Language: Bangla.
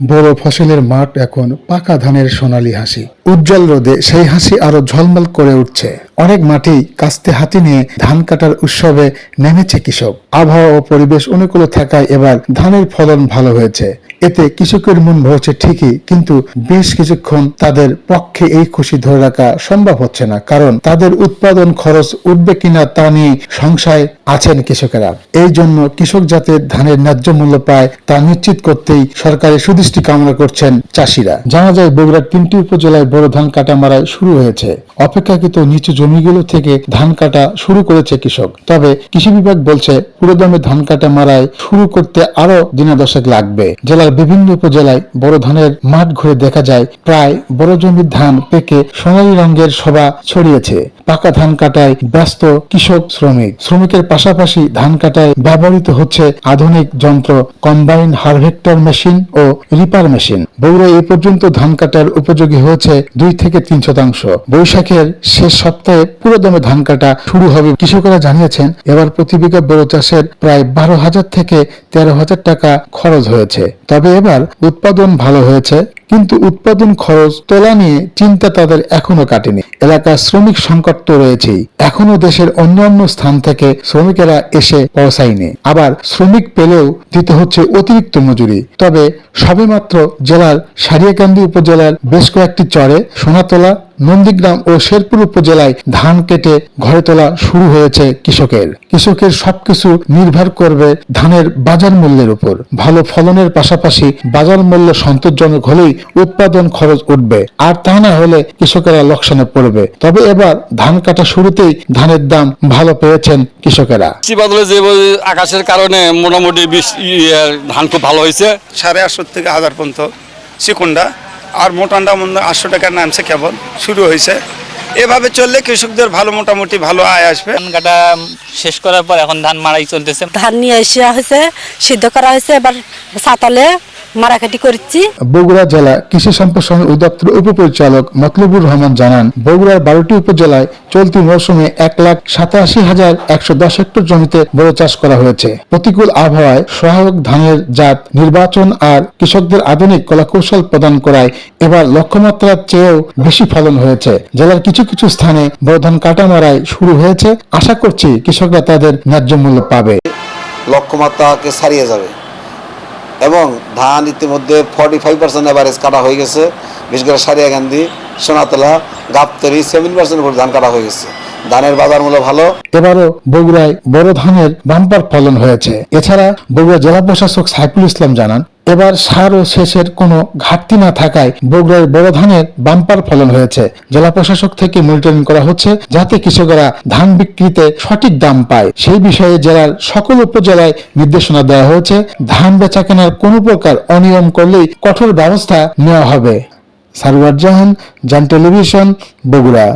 বড় ফসলের মাঠ এখন পাকা ধানের সোনালি হাসি। উজ্জ্বল রোদে সেই হাসি আরও ঝলমল করে উঠছে। অনেক মাঠেই কাস্তে হাতি নিয়ে ধান কাটার উৎসবে নেমেছে কৃষক। আবহাওয়া ও পরিবেশ অনুকূলে থাকায় এবার ধানের ফলন ভালো হয়েছে। এতে কৃষকের মন ভরছে ঠিকই, কিন্তু বেশ কিছুক্ষণ তাদের পক্ষে এই খুশি ধরে রাখা সম্ভব হচ্ছে না, কারণ তাদের উৎপাদন খরচ উঠবে কিনা তা নিয়ে সংশয় আছেন কৃষকেরা। এই জন্য কৃষক যাতে ধানের ন্যায্য মূল্য পায় তা নিশ্চিত করতেই সরকারের সুদৃষ্টি কামনা করছেন চাষিরা। জানা যায়, বগুড়ার তিনটি উপজেলায় বড় ধান কাটা মারাই শুরু হয়েছে। অপেক্ষাকৃত নিচু জমিগুলো থেকে ধান কাটা শুরু করেছে কৃষক। তবে কৃষি বিভাগ বলছে, পুরোদমে ধান কাটা মারায় শুরু করতে আরও দিনাদশেক লাগবে। জেলার বিভিন্ন উপজেলায় বড় ধানের মাঠ ঘুরে দেখা যায়, প্রায় বড় জমির ধান পেকে সোনালী রঙের শোভা ছড়িয়েছে। পাকা ধান কাটায় ব্যস্ত কৃষক শ্রমিক। শ্রমিকের পাশাপাশি ধান কাটায় ব্যবহৃত হচ্ছে আধুনিক যন্ত্র, কম্বাইন হারভেক্টর মেশিন ও রিপার মেশিন। বগুড়া এ পর্যন্ত ধান কাটার উপযোগী হয়েছে দুই থেকে তিন শতাংশ। বৈশাখের শেষ সপ্তাহে পুরো দমে ধান কাটা শুরু হবে। কৃষকেরা জানিয়েছেন, এবার প্রতি বিঘা বড় চাষের প্রায় বারো হাজার থেকে তেরো হাজার টাকা খরচ হয়েছে। তবে এবার উৎপাদন ভালো হয়েছে। কিন্তু উৎপাদন খরচ তোলা নিয়ে চিন্তা তাদের এখনও কাটেনি। এলাকার শ্রমিক সংকট তো রয়েছেই। এখনও দেশের অন্যান্য স্থান থেকে শ্রমিকেরা এসে পৌঁছায়নি। আবার শ্রমিক পেলেও দিতে হচ্ছে অতিরিক্ত মজুরি। তবে সবেমাত্র জেলার সারিয়াকান্দি উপজেলার বেশ কয়েকটি চরে সোনাতলা, নন্দীগ্রাম ও শেরপুর উপজেলায় ধান কেটে ঘরে তোলা শুরু হয়েছে কৃষকের। কৃষকের সবকিছু নির্ভর করবে ধানের বাজার মূল্যের উপর। ভালো ফলনের পাশাপাশি বাজার মূল্য সন্তোষজনক হলেই উৎপাদন খরচ উঠবে। আর তা না হলে কৃষকেরা লোকসানে পড়বে। তবে এবার ধান কাটা শুরুতেই ধানের দাম ভালো পেয়েছেন কৃষকেরা। বৃষ্টি যে আকাশের কারণে মোটামুটি ইয়ে, ধান খুব ভালো হয়েছে। সাড়ে আটশো থেকে হাজার পর্যন্ত চিকুনটা আর মোটানটা মনে আটশো টাকার নামছে কেবল শুরু হয়েছে। এভাবে চললে কৃষকদের ভালো মোটামুটি ভালো আয় আসবে। ধান কাটা শেষ করার পর এখন ধান মারাই চলতেছে। ধান নিয়ে এসে হয়েছে সিদ্ধ করা হয়েছে এবার সাতালে মারাকাটি করছি। বগুড়া জেলা কৃষি সম্প্রসারণ অধিদপ্তর উপপরিচালক মতলুবুর রহমান জানান বগুড়ার বারোটি উপজেলায় চলতি মৌসুমে এক লাখ সাতাশি হাজার একশো দশ হেক্টর জমিতে বড় চাষ করা হয়েছে। প্রতিকূল আবহাওয়ায় সহায়ক ধানের জাত নির্বাচন আর কৃষকদের আধুনিক কলাকৌশল প্রদান করায় এবার লক্ষ্যমাত্রার চেয়েও বেশি ফলন হয়েছে। জেলার কিছু কিছু স্থানে বড় ধান কাটা মারাই শুরু হয়েছে। আশা করছি কৃষকরা তাদের ন্যায্য মূল্য পাবে। লক্ষ্যমাত্রাকে ছাড়িয়ে যাবে। এবং ধান ইতিমধ্যে ফর্টি ফাইভ পার্সেন্ট অ্যাভারেজ কাটা হয়ে গেছে। বিশেষ করে সারিয়াকান্দি সোনাতলা গাবতরি সেভেন পার্সেন্ট উপর ধান কাটা হয়ে গেছে। ধানের বাজার মূল্য ভালো। এবারও বগুড়ায় বড় ধানের বাম্পার ফলন হয়েছে। এছাড়া বগুড়া জেলা প্রশাসক সাইফুল ইসলাম জানান এবার সার ও সেচের কোনো ঘাটতি না থাকায় বগুড়ার বড় ধানের বাম্পার ফলন হয়েছে। জেলা প্রশাসক থেকে মনিটরিং করা হচ্ছে যাতে কৃষকেরা ধান বিক্রিতে সঠিক দাম পায়। সেই বিষয়ে জেলার সকল উপজেলায় নির্দেশনা দেওয়া হয়েছে। ধান বেচা কেনার কোনো প্রকার অনিয়ম করলেই কঠোর ব্যবস্থা নেওয়া হবে। সারওয়ার জাহান, জান টেলিভিশন, বগুড়া।